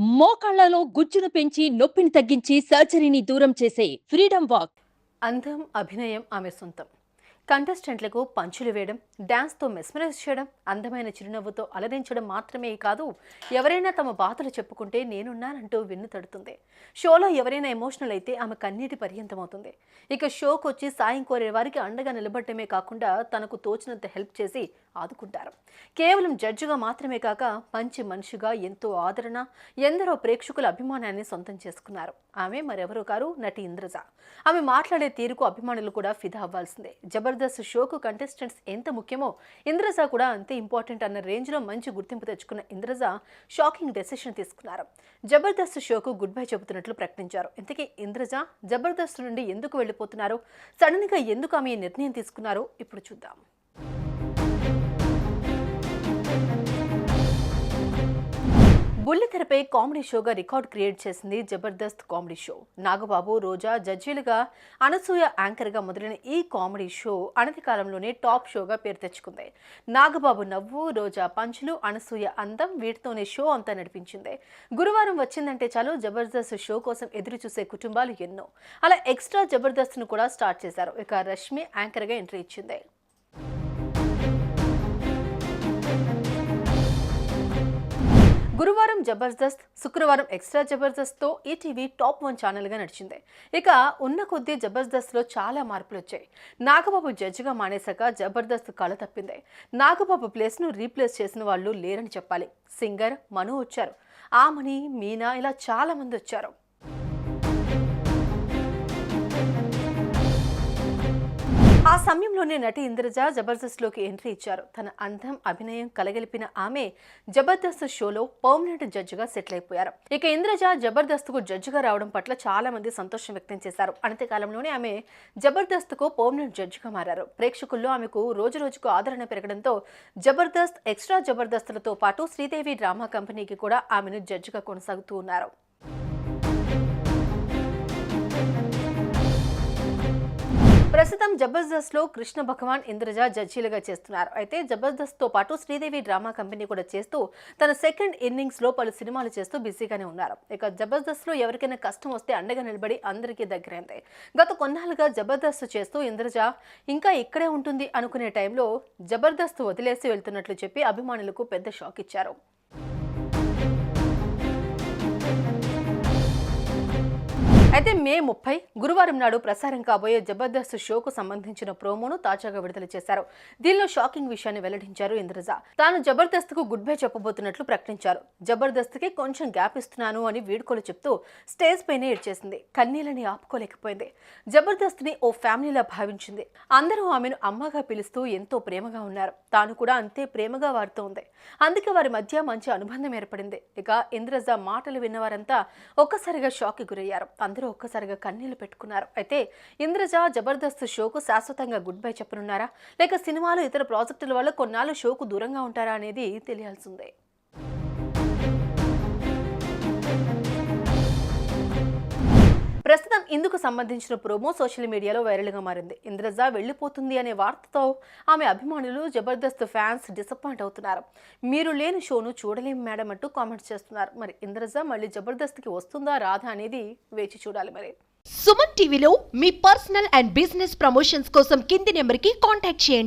మోకాళ్ళలో గుజ్జును పెంచి నొప్పిని తగ్గించి సర్జరీని దూరం చేసే ఫ్రీడమ్ వాక్. అందం అభినయం ఆమె సొంతం. కంటెస్టెంట్లకు పంచులు వేయడం డ్యాన్స్తో మెస్మరైజ్ చేయడం అందమైన చిరునవ్వుతో అలరించడం మాత్రమే కాదు ఎవరైనా తమ బాధలు చెప్పుకుంటే నేనున్నానంటూ వెన్ను తడుతుంది. షోలో ఎవరైనా ఎమోషనల్ అయితే ఆమె కన్నీటి పర్యంతమవుతుంది. ఇక షోకు వచ్చి సాయం కోరే వారికి అండగా నిలబడటమే కాకుండా తనకు తోచినంత హెల్ప్ చేసి ఆదుకుంటారు. కేవలం జడ్జిగా మాత్రమే కాక మంచి మనిషిగా ఎంతో ఆదరణ ఎందరో ప్రేక్షకుల అభిమానాన్ని సొంతం చేసుకున్నారు. ఆమె మరెవరో కారు నటి ఇంద్రజ. ఆమె మాట్లాడే తీరుకు అభిమానులు కూడా ఫిదా అవ్వాల్సిందే. జబర్దస్త్ జబర్దస్త్ షోకు కంటెస్టెంట్స్ ఎంత ముఖ్యమో ఇంద్రజ కూడా అంతే ఇంపార్టెంట్ అన్న రేంజ్లో మంచి గుర్తింపు తెచ్చుకున్న ఇంద్రజ షాకింగ్ డెసిషన్ తీసుకున్నారు. జబర్దస్త్ షోకు గుడ్ బై చెబుతున్నట్లు ప్రకటించారు. ఇంతకీ ఇంద్రజ జబర్దస్త్ నుండి ఎందుకు వెళ్ళిపోతున్నారు? సడన్గా ఎందుకు ఆమె నిర్ణయం తీసుకున్నారో? ఇప్పుడు చూద్దాం. బుల్లితెరపై కామెడీ షోగా రికార్డ్ క్రియేట్ చేసింది జబర్దస్త్ కామెడీ షో. నాగబాబు రోజా జడ్జీలుగా అనసూయ యాంకర్గా మొదలైన ఈ కామెడీ షో అనతి కాలంలోనే టాప్ షోగా పేరు తెచ్చుకుంది. నాగబాబు నవ్వు రోజా పంచులు అనసూయ అందం వీటితోనే షో అంతా నడిపించింది. గురువారం వచ్చిందంటే చాలు జబర్దస్త్ షో కోసం ఎదురు చూసే కుటుంబాలు ఎన్నో. అలా ఎక్స్ట్రా జబర్దస్త్ను కూడా స్టార్ట్ చేశారు. ఇక రష్మి యాంకర్గా ఎంట్రీ ఇచ్చింది. గురువారం జబర్దస్త్ శుక్రవారం ఎక్స్ట్రా జబర్దస్త్తో ఈటీవీ టాప్ వన్ ఛానల్గా నడిచింది. ఇక ఉన్న కొద్దీ జబర్దస్త్లో చాలా మార్పులు వచ్చాయి నాగబాబు జడ్జిగా మానేశాక జబర్దస్త్ కళ తప్పింది. నాగబాబు ప్లేస్ను రీప్లేస్ చేసిన వాళ్ళు లేరని చెప్పాలి. సింగర్ మను వచ్చారు. ఆమని మీనా ఇలా చాలా మంది వచ్చారు. ఆ సమయంలోనే నటి ఇంద్రజ జబర్దస్త్లోకి ఎంట్రీ ఇచ్చారు. తన అందం అభినయం కలగలిపిన ఆమె జబర్దస్త్ షోలో పర్మనెంట్ జడ్జిగా సెటిల్ అయిపోయారు. ఇక ఇంద్రజ జబర్దస్త్కు జడ్జిగా రావడం పట్ల చాలా మంది సంతోషం వ్యక్తం చేశారు. అంతికాలంలోనే ఆమె జబర్దస్త్కు పర్మనెంట్ జడ్జిగా మారారు. ప్రేక్షకుల్లో ఆమెకు రోజు రోజుకు ఆదరణ పెరగడంతో జబర్దస్త్ ఎక్స్ట్రా జబర్దస్త్లతో పాటు శ్రీదేవి డ్రామా కంపెనీకి కూడా ఆమెను జడ్జిగా కొనసాగుతూ ఉన్నారు. ప్రస్తుతం జబర్దస్త్లో కృష్ణ భగవాన్ ఇంద్రజ జడ్జీలుగా చేస్తున్నారు. అయితే జబర్దస్త్తో పాటు శ్రీదేవి డ్రామా కంపెనీ కూడా చేస్తూ తన సెకండ్ ఇన్నింగ్స్లో పలు సినిమాలు చేస్తూ బిజీగానే ఉన్నారు. ఇక జబర్దస్త్లో ఎవరికైనా కష్టం వస్తే అండగా నిలబడి అందరికీ దగ్గరైంది. గత కొన్నాళ్ళుగా జబర్దస్త్ చేస్తూ ఇంద్రజ ఇంకా ఇక్కడే ఉంటుంది అనుకునే టైంలో జబర్దస్త్ వదిలేసి వెళ్తున్నట్లు చెప్పి అభిమానులకు పెద్ద షాక్ ఇచ్చారు. అయితే మే ముప్పై గురువారం నాడు ప్రసారం కాబోయే జబర్దస్త్ షోకు సంబంధించిన ప్రోమోను తాజాగా విడుదల చేశారు. దీనిలో షాకింగ్ విషయాన్ని వెల్లడించారు ఇంద్రజ. తాను జబర్దస్త్కు గుడ్ బై చెప్పబోతున్నట్లు ప్రకటించారు. జబర్దస్త్కి కొంచెం గ్యాప్ ఇస్తున్నాను అని వీడ్కోలు చెప్తూ స్టేజ్ పైనే ఏడ్చేసింది. కన్నీళ్ళని ఆపుకోలేకపోయింది. జబర్దస్త్ని ఓ ఫ్యామిలీలా భావించింది. అందరూ ఆమెను అమ్మగా పిలుస్తూ ఎంతో ప్రేమగా ఉన్నారు. తాను కూడా అంతే ప్రేమగా వారితో ఉంది. అందుకే వారి మధ్య మంచి అనుబంధం ఏర్పడింది. ఇక ఇంద్రజ మాటలు విన్నవారంతా ఒక్కసారిగా షాక్కి గురయ్యారు. అందరూ ఒక్కసారిగా కన్నీళ్ళు పెట్టుకున్నారు. అయితే ఇంద్రజ జబర్దస్త్ షోకు శాశ్వతంగా గుడ్ బై చెప్పనున్నారా? లేక సినిమాలు ఇతర ప్రాజెక్టుల వల్ల కొన్నాళ్ళు షోకు దూరంగా ఉంటారా అనేది తెలియాల్సిందే. ఇందుకు సంబంధించిన ప్రోమో సోషల్ మీడియాలో వైరల్గా మారింది. ఇంద్రజ వెళ్ళిపోతుంది అనే వార్తతో ఆమె అభిమానులు జబర్దస్త్ ఫ్యాన్స్ డిసప్పాయింట్ అవుతున్నారు. మీరు లేని షోను చూడలేం మేడం అంటూ కామెంట్స్ చేస్తున్నారు. మరి ఇంద్రజ మళ్ళీ జబర్దస్త్కి వస్తుందా రాదా అనేది వేచి చూడాలి మరి. సుమన్ టీవీలో మీ పర్సనల్ అండ్ బిజినెస్ ప్రమోషన్స్ కోసం కింది నెంబర్కి కాంటాక్ట్ చేయండి.